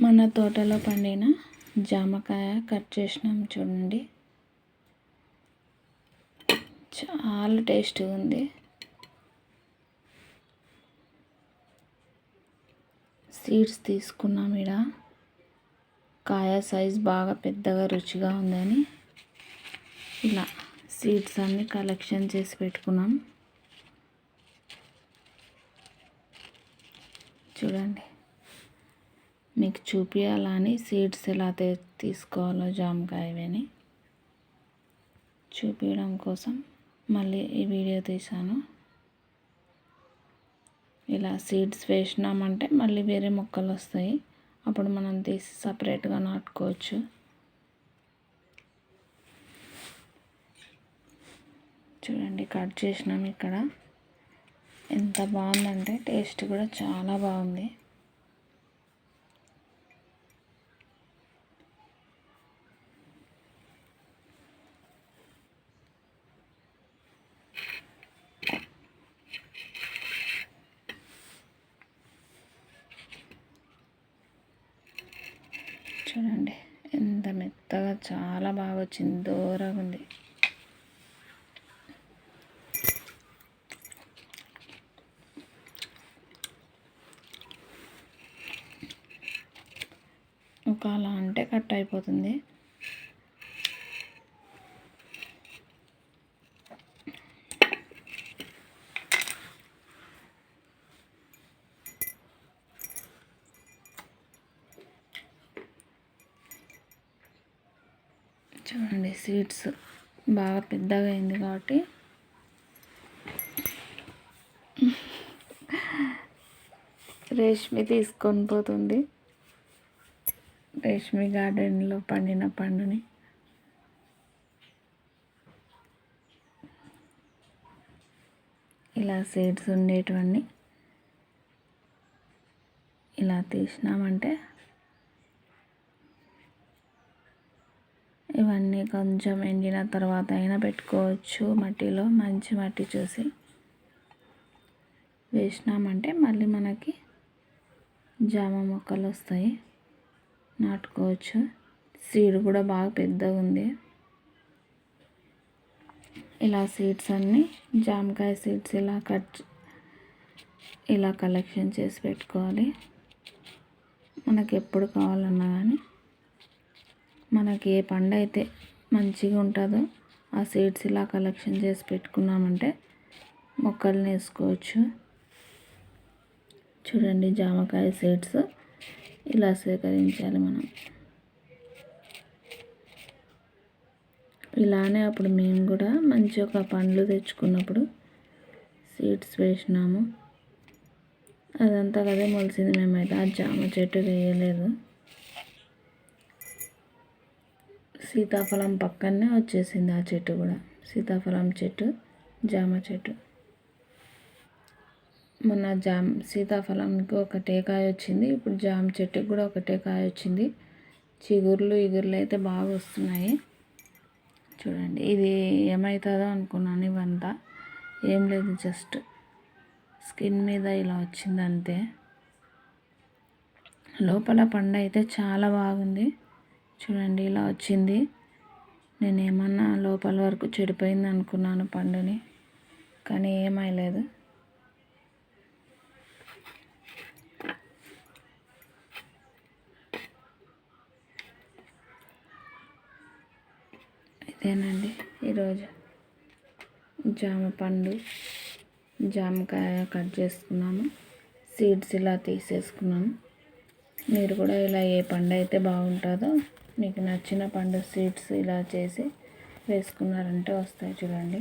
మన తోటలో పండిన జామకాయ కట్ చేసినాం చూడండి. చాలా టేస్ట్గా ఉంది. సీడ్స్ తీసుకున్నాం ఇక్కడ కాయ సైజ్ బాగా పెద్దగా రుచిగా ఉందని ఇలా సీడ్స్ అన్నీ కలెక్షన్ చేసి పెట్టుకున్నాం. చూడండి. మీకు చూపించాలని సీడ్స్ ఎలా తీసుకోవాలో జామకాయవని చూపించడం కోసం మళ్ళీ ఈ వీడియో తీశాను. ఇలా సీడ్స్ వేసినామంటే మళ్ళీ వేరే మొక్కలు వస్తాయి. అప్పుడు మనం తీసి సపరేట్గా నాటుకోవచ్చు. చూడండి కట్ చేసినాం ఇక్కడ. ఎంత బాగుందంటే టేస్ట్ కూడా చాలా బాగుంది. చూడండి ఎంత మెత్తగా చాలా బాగా వచ్చింది. దూరంగా ఉంది. ఒక అలా అంటే కట్ అయిపోతుంది. చూడండి సీడ్స్ బాగా పెద్దగా అయింది కాబట్టి. రేష్మి తీసుకొని పోతుంది. రేష్మి గార్డెన్లో పండిన పండుని. ఇలా సీడ్స్ ఉండేటివన్నీ ఇలా తీసినామంటే కొంచెం ఎండిన తర్వాత అయినా పెట్టుకోవచ్చు మట్టిలో మంచి మట్టి చూసి. వేసినామంటే మళ్ళీ మనకి జామ మొక్కలు వస్తాయి. నాటుకోవచ్చు. సీడ్ కూడా బాగా పెద్దగా ఉంది. ఇలా సీడ్స్ అన్నీ జామకాయ సీడ్స్ ఇలా కట్ ఇలా కలెక్షన్ చేసి పెట్టుకోవాలి. మనకి ఎప్పుడు కావాలన్నా కానీ మనకి ఏ పండు అయితే మంచిగా ఉంటుందో. ఆ సీడ్స్ ఇలా కలెక్షన్ చేసి పెట్టుకున్నామంటే మొక్కల్ని వేసుకోవచ్చు చూడండి జామకాయ సీడ్స్ ఇలా సేకరించాలి మనం. ఇలానే అప్పుడు మేము కూడా మంచి ఒక పండ్లు తెచ్చుకున్నప్పుడు సీడ్స్ వేసినాము. అదంతా కదే మొలిసింది. మేమైతే ఆ జామ చెట్టు వేయలేదు. సీతాఫలం పక్కనే వచ్చేసింది ఆ చెట్టు కూడా. సీతాఫలం చెట్టు జామ చెట్టు. మొన్న జామ్ సీతాఫలంకి ఒకటే కాయ వచ్చింది. ఇప్పుడు జామ చెట్టుకి కూడా ఒకటే కాయ వచ్చింది. చిగుర్లు ఇగుర్లు అయితే బాగా వస్తున్నాయి. చూడండి ఇది ఏమవుతుందో అనుకున్నాను ఇవంతా. ఏం లేదు జస్ట్ స్కిన్ మీద ఇలా వచ్చింది అంతే లోపల పండు అయితే చాలా బాగుంది. చూడండి ఇలా వచ్చింది. నేను ఏమన్నా లోపల వరకు చెడిపోయింది అనుకున్నాను పండుని కానీ ఏమైలేదు. ఇదేనండి ఈరోజు జామ పండు జామకాయ కట్ చేసుకున్నాము సీడ్స్ ఇలా తీసేసుకున్నాము మీరు కూడా ఇలా ఏ పండు అయితే బాగుంటుందో మీకు నచ్చిన పండు సీడ్స్ ఇలా చేసి వేసుకున్నారంటే వస్తాయి చూడండి.